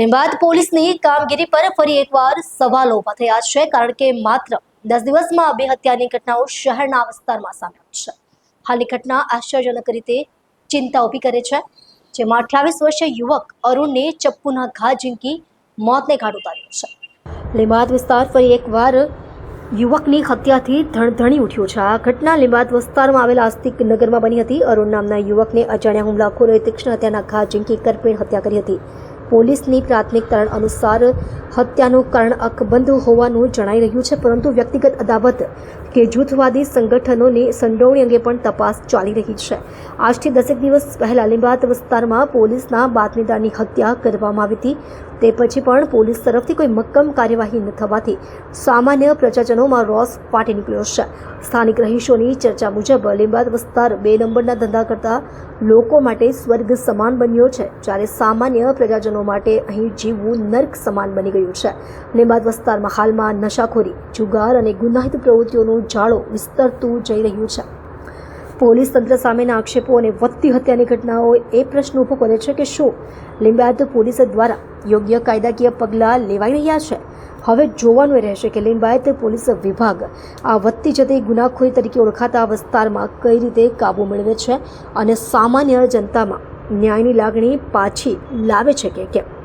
લીંબાદ પોલીસની કામગીરી પર ફરી એકવાર સવાલો ઊભા થયા છે, કારણ કે માત્ર દસ દિવસમાં બે હત્યાની ઘટનાઓ શહેરના વિસ્તારમાં સામે છે. હાલની ઘટના આશ્ચર્યજનક રીતે ચિંતા ઊભી કરે છે, જેમાં અઠ્યાવીસ વર્ષીય યુવક અરુણને ચપ્પુના ઘા ઝીંકી મોતને ઘાટ ઉતાર્યો છે. લીંબાદ વિસ્તાર ફરી એકવાર યુવકની હત્યાથી ધણધણી ઉઠ્યો છે. આ ઘટના લીંબાદ વિસ્તારમાં આવેલા આસ્તિક નગરમાં બની હતી. અરુણ નામના યુવકને અજાણ્યા હુમલાખોરોએ તીક્ષ્ણ હત્યાના ઘા ઝીંકી કરપીણ હત્યા કરી હતી. પોલીસની પ્રાથમિક તારણ અનુસાર હત્યાનું કારણ અકબંધ હોવાનું જણાઈ રહ્યું છે, પરંતુ વ્યક્તિગત અદાવત કે જૂથવાદી સંગઠનોની સંડોવણી અંગે પણ તપાસ ચાલી રહી છે. આજથી દસેક દિવસ પહેલા લીંબાત વિસ્તારમાં પોલીસના બાતમીદારની હત્યા કરવામાં આવી હતી. તે પછી પણ પોલીસ તરફથી કોઈ મક્કમ કાર્યવાહી ન થવાથી સામાન્ય પ્રજાજનોમાં રોષ ફાટી નીકળ્યો છે. સ્થાનિક રહીશોની ચર્ચા મુજબ લીંબાદ વિસ્તાર બે નંબરના ધંધા કરતા લોકો માટે સ્વર્ગ સમાન બન્યો છે, જ્યારે સામાન્ય પ્રજાજનો માટે અહીં જીવવું નર્ક સમાન બની ગયું છે. લીંબાદ વિસ્તારમાં હાલમાં નશાખોરી, જુગાર અને ગુનાહિત પ્રવૃત્તિઓનું જાળો વિસ્તરતું જઈ રહ્યું છે. પોલીસ તંત્ર સામેના આક્ષેપો અને વધતી હત્યાની ઘટનાઓ એ પ્રશ્ન ઊભો કરે છે કે શું? લીંબાયત પોલીસ દ્વારા યોગ્ય કાયદાકીય પગલાં લેવાઈ રહ્યા છે? હવે જોવાનું રહેશે કે લિંબાયત પોલીસ વિભાગ આ વધતી જતી ગુનાખોરી તરીકે ઓળખાતા વિસ્તારમાં કઈ રીતે કાબૂ મેળવે છે અને સામાન્ય જનતામાં ન્યાયની લાગણી પાછી લાવે છે કે કેમ?